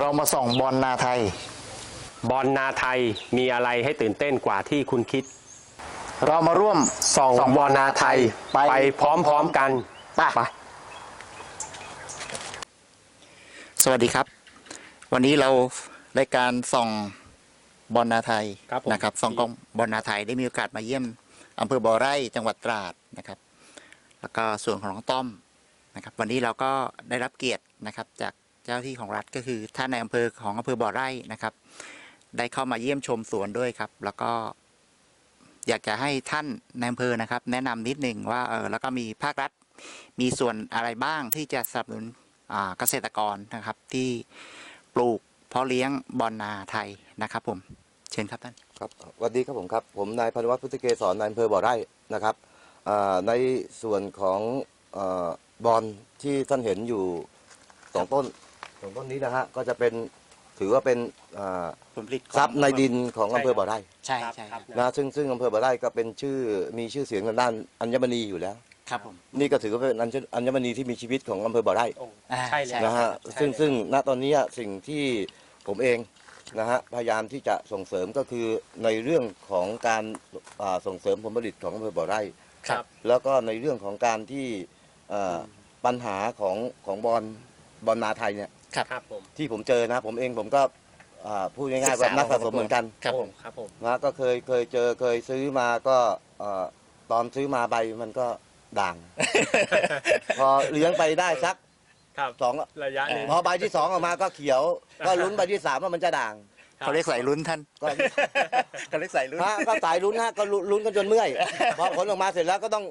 เรามาส่องบอลนาไทย บอลนาไทยมีอะไรให้ตื่นเต้นกว่าที่คุณคิด เรามาร่วมส่องบอลนาไทยไปไปพร้อมๆกันไปไป สวัสดีครับ วันนี้เรารายการส่องบอลนาไทยครับผม นะครับส่องกองบอลนาไทยได้มีโอกาสมาเยี่ยมอำเภอบ่อไร่จังหวัดตราดนะครับ แล้วก็ส่วนของน้องต้อมนะครับ วันนี้เราก็ได้รับเกียรตินะครับจาก เจ้าที่ของรัฐก็คือท่านในอำเภอของอำเภอบ่อไร่นะครับ ได้เข้ามาเยี่ยมชมสวนด้วยครับ แล้วก็อยากจะให้ท่านในอำเภอนะครับ แนะนำนิดหนึ่งว่าเออแล้วก็มีภาครัฐมีส่วนอะไรบ้างที่จะสนับสนุนเกษตรกรนะครับ ที่ปลูกเพาะเลี้ยงบอลนาไทยนะครับ ผมเชิญครับท่านครับสวัสดีครับผมครับ ผมนายพันวัฒน์พุทธเกศรนายอำเภอบ่อไร่นะครับในส่วนของอบอลที่ท่านเห็นอยู่สองต้น สองต้นนี้นะฮะก็จะเป็นถือว่าเป็นอ่าผลผลิตทรัพย์ในดินของอำเภอบ่อไร่ใช่ใช่ครับนะซึ่งซึ่งอำเภอบ่อไร่ก็เป็นชื่อมีชื่อเสียงทางด้านอัญมณีอยู่แล้ว ครับผม นี่ก็ถือว่าเป็นอัญอัญมณีที่มีชีวิตของอำเภอบ่อไร่ โอ้อ่าใช่เลย นะฮะใช่ซึ่งเลย ซึ่งณตอนนี้สิ่งที่ผมเองนะฮะพยายามที่จะส่งเสริมก็คือในเรื่องของการอ่าส่งเสริมผลผลิตของอำเภอบ่อไร่ ครับ แล้วก็ในเรื่องของการที่เอ่อปัญหาของของบอลบอลนาไทยเนี่ย ครับ ครับผมที่ผมเจอนะผมเองผมก็อ่าพูดง่ายๆว่านักสะสมเหมือนกันครับผมโอ้ครับผม นะก็เคยเคยเจอเคยซื้อมาก็เอ่อตอนซื้อมาใบมันก็ด่าง พอเลี้ยงไปได้สักครับ สองระยะหนึง พอใบที่สองออกมาก็เขียว ก็ลุ้นใบที่สามว่ามันจะด่าง เขาเรียกสายลุ้นท่านก็ เขาเรียกสายลุ้น ฮะก็สายลุ้นฮะก็ลุ้นกันจนเมื่อย พอผลออกมาเสร็จแล้วก็ต้อง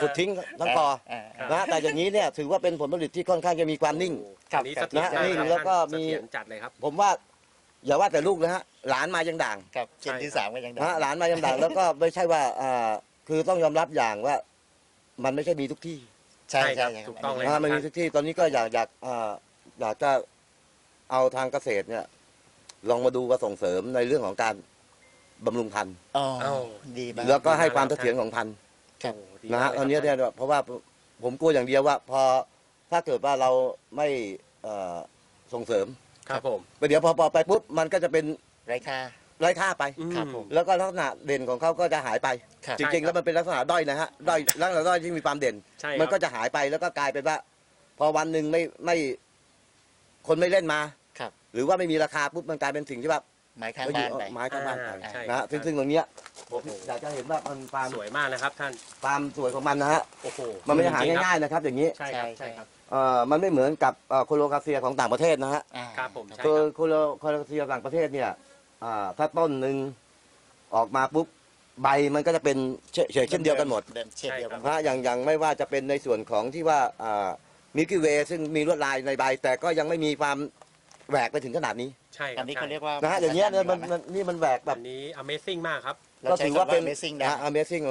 ขุดทิ้งทั้งกออ่านะแต่อย่างนี้เนี่ยถือว่าเป็นผลผลิตที่ค่อนข้างจะมีความนิ่ง ครับ อันนี้ครับเสถียรนะนี่มากครับแล้วก็ท่านมี เสถียรจัดเลยครับ ผมว่าอย่าว่าแต่ลูกนะฮะหลานมายังด่างครับเช่นที่สามก็ยังได้ นะฮะหลานมายังด่าง แล้วก็ไม่ใช่ว่าอ่าคือต้องยอมรับอย่างว่า มันไม่ใช่มีทุกที่ใช่ใช่ครัใช่บถูกต้องเลย นะฮะมันมีทุกที่ตอนนี้ก็อยากอยากอ่าอยากจะเอาทางเกษตรเนี่ย ลองมาดูว่าส่งเสริมในเรื่องของการบำรุงพันธุ์ อ๋อเอ้าดีมาก แล้วก็ให้ความเสถียรของพันธุ์ครับ โอ้ดีนะฮะมากตอนนี้ลเนี่ยครับเพราะว่าผมกลัวอย่างเดียวว่าพอถ้าเกิดว่าเราไม่เอ่อส่งเสริมครับผม ไปเดี๋ยวพอพอไปปุ๊บมันก็จะเป็นไร้ค่า ไร้ค่าไป ครับผม แล้วก็ลักษณะเด่นของเขาก็จะหายไป ครับจริงๆ แล้วมันเป็นลักษณะด้อยนะฮะด้อยลักษณะด้อยที่มีความเด่น ใช่ครับ มันก็จะหายไปแล้วก็กลายเป็นว่า พอวันหนึ่งไม่ไม่คนไม่เล่นมา ครับ หรือว่าไม่มีราคาปุ๊บมันกลายเป็นสิ่งที่แบบ ไม้ข้างบ้านไป ไม้ข้างบ้านไปอ่าใช่นะฮะซึ่งซึ่งตรงเนี้ยผมอยากจะเห็นว่ามันความสวยมากนะครับท่าน ความสวยของมันนะฮะโอ้โหมันไม่ใช่หาง่ายๆนะครับ อย่างนี้ใช่ครับใช่ครับ เอ่อมันไม่เหมือนกับเอ่อโคโลกาเซียของต่างประเทศนะฮะ อ่าครับผมใช่ คือครับโคโลโคโลกาเซียต่างประเทศเนี่ยอ่าถ้าต้นหนึ่งออกมาปุ๊บใบมันก็จะเป็นเฉเฉดเช่นเดียวกันหมดเดิมเช่นเดียวกันหมด นะฮะอย่างอย่างไม่ว่าจะเป็นในส่วนของที่ว่ามิลกิเวซึ่งมีลวดลายในใบ แต่ก็ยังไม่มีความแหวกไปถึงขนาดนี้ ใช่คอัรันบนี้ใช่เขาเรียกว่านะฮะอย่างเงี้ยเนี่ยมันมันนี่มันแหวกแบบอันนี้ Amazing มากครับเราก็ใช้ถือคำว่าเป็น amazing ได้นะ amazing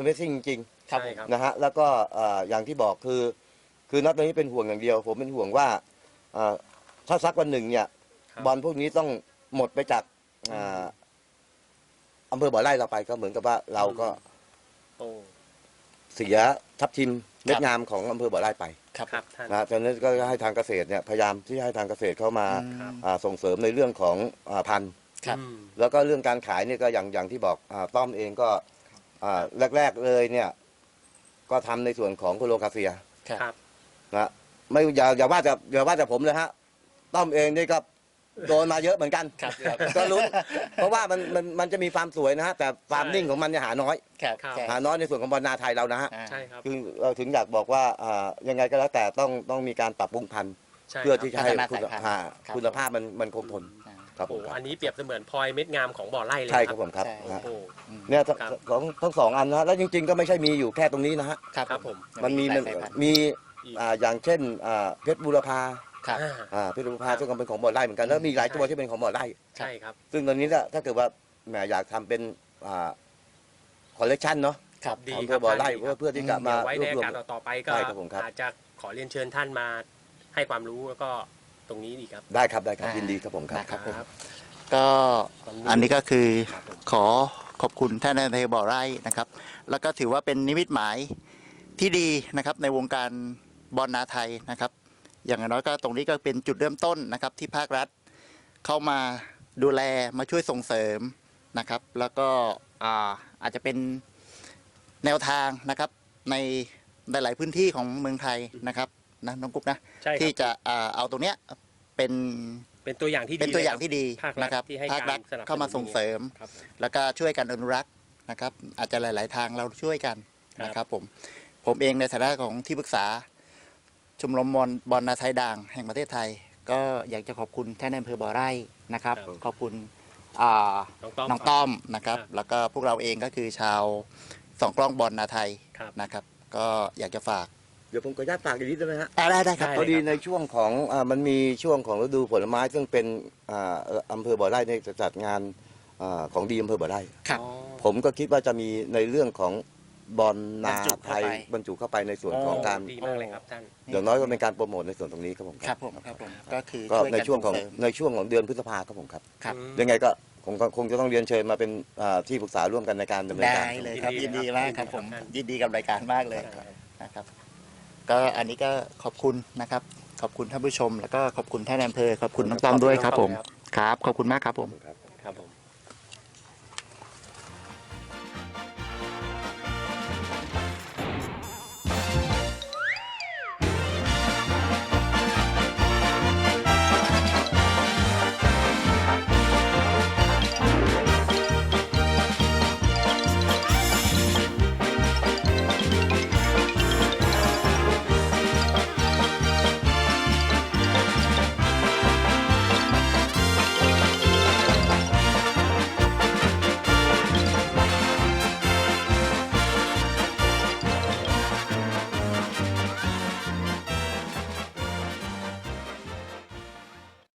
amazing จริงครับผใช่มครับ ๆนะฮะแล้วก็เอ่ออย่างที่บอกคือ คือนัดตอนนี้เป็นห่วงอย่างเดียว ผมเป็นห่วงว่าเอ่อถ้าสักวันหนึ่งเนี่ย ครับ บอลพวกนี้ต้องหมดไปจากอ่าอำเภอบ่อไร่เราไปก็เหมือนกับว่าเราก็โอ้ เสียทับทิมเม็ดงามของอำเภอบ่อไร่ไปครับ ครับท่าน นะฉะนั้นก็ให้ทางเกษตรเนี่ยพยายามที่ให้ทางเกษตรเข้ามาอืมอ่าส่งเสริมในเรื่องของอาพันธุ์ ครับ อืม แล้วก็เรื่องการขายเนี่ยก็อย่างอย่างที่บอกอาต้อมเองก็อ่าแรก ๆเลยเนี่ยก็ทำในส่วนของโคโลคาเซียครับครับนะไม่อย่าอย่าว่าจะอย่าว่าจะผมเลยฮะต้อมเองนี่ก็ โดนมาเยอะเหมือนกันครับครับ ก็ลุ้นเพราะว่ามันมันมันจะมีความสวยนะฮะแต่ความนิ่งของมันเนี่ยหาน้อย ครับครับใช่หาน้อยในส่วนของบอลนาไทยเรานะฮะอ่า ใช่ครับคือเราถึงอยากบอกว่าอ่ายังไงก็แล้วแต่ต้องต้องมีการปรับปรุงพันธุ์ใช่เพื่อครับที่จะให้พัฒนาคุณสายพันธุ์อ่าครับ คุณภาพมันมันคงทนอ่า ครับผโอ้มครับอันนี้เปรียบเสมือนพลอยเม็ดงามของบ่อไร่เลยใช่ครับผมครับใช่ นะโอ้เนี่ยทั้งครับ ของทั้งสองอันนะฮะแล้วจริง ๆ ก็ไม่ใช่มีอยู่แค่ตรงนี้นะฮะครับครับผม มันมีหลามัยนสายพันธุ์มีอีกอ่าอย่างเช่นอ่าเพชรบูรพา ครับอ่าอ่าเพชรบูรพาซึ่งก็เป็นของบ่อไร่เหมือนกันแล้วมีหลายตัวที่เป็นของบ่อไร่ ใช่ครับ ซึ่งตอนนี้เนี่ยถ้าเกิดว่าแหมอยากทำเป็นอ่าคอลเลกชันเนาะครับดีของครัเพื่อบบ่อไร่ดีคเพื่รัอบเพื่อที่จะมาเดี๋ยวไว้รวในบรวโอมกาสต่อๆไปก็ใช่ครับผมครับ อาจจะขอเรียนเชิญท่านมาให้ความรู้แล้วก็ตรงนี้ดีครับ ได้ครับได้ครับอ่ายิยินดีครับผมครับ นะครับ ผมครับก็วันนี้อันนี้ก็คือครับผมขอขอบคุณท่านนายอำเภอบ่อไร่นะครับ แล้วก็ถือว่าเป็นนิมิตหมายที่ดีนะครับในวงการบอลนาไทยนะครับ อย่างน้อยก็ตรงนี้ก็เป็นจุดเริ่มต้นนะครับ ที่ภาครัฐเข้ามาดูแลมาช่วยส่งเสริมนะครับ แล้วก็อ่าอาจจะเป็นแนวทางนะครับในหลาย ๆ พื้นที่ของเมืองไทยนะครับนะน้องกุ๊บนะใช่คที่รับจะอ่าเอาตรงเนี้ยเป็นเป็นตัวอย่างที่ดีเป็นตัวอย่างลยที่ดีภาครัฐนะครับที่ให้ภาครัฐการสนับสนุนเข้ามาส่งเสริมครับแล้วก็ช่วยกันอนุรักษ์นะครับ อาจจะหลาย ๆ ทางเราช่วยกันครับนะครับผมผมเองในฐานะของที่ปรึกษา ชมรมบอลบอลนาไทยด่างแห่งประเทศไทย ก็อยากจะขอบคุณท่านนายอำเภอบ่อไร่นะครับ ครับขอบคุณอ่าน้องต้อมน้องต้อมนะครับ ครับแล้วก็พวกเราเองก็คือชาวสองกล้องบอลนาไทยครับ นะครับ ก็อยากจะฝากเดี๋ยวผมขออนุญาตฝากอีกนิดได้ไหมฮะอ่าได้ได้ครับได้พอดีในช่วงของอามันมีช่วงของฤดูผลไม้ซึ่งเป็นอ่าอำเภอบ่อไร่เนี่ยจะจัดงานอาของดีอำเภอบ่อไร่ ครับอ๋อผมก็คิดว่าจะมีในเรื่องของ บอลนาบรรจุไทเข้ายไปบรรจุเข้าไปในส่วนของการดีมากเลยครับท่าน อย่างน้อยก็เป็นการโปรโมทในส่วนตรงนี้ครับผมครับผมครับผมก็คือก็ช่วยในกันช่วงของส่เสริมในช่วงของเดือนพฤษภาครับผมครับ ครับ อืม ยังไงก็คงคงจะต้องเรียนเชิญมาเป็นอ่าที่ปรึกษาร่วมกันในการดำเนินได้การเลยครับยิยินนดีดีครับมากครับผมยินดีครับ ยินดีกับรายการมากเลยครับนะครับ ก็อันนี้ก็ขอบคุณนะครับ ขอบคุณท่านผู้ชม แล้วก็ขอบคุณท่านนายอำเภอขอบคุณน้องต้อมด้วยครับผมครับ ขอบคุณมากครับผม ครับ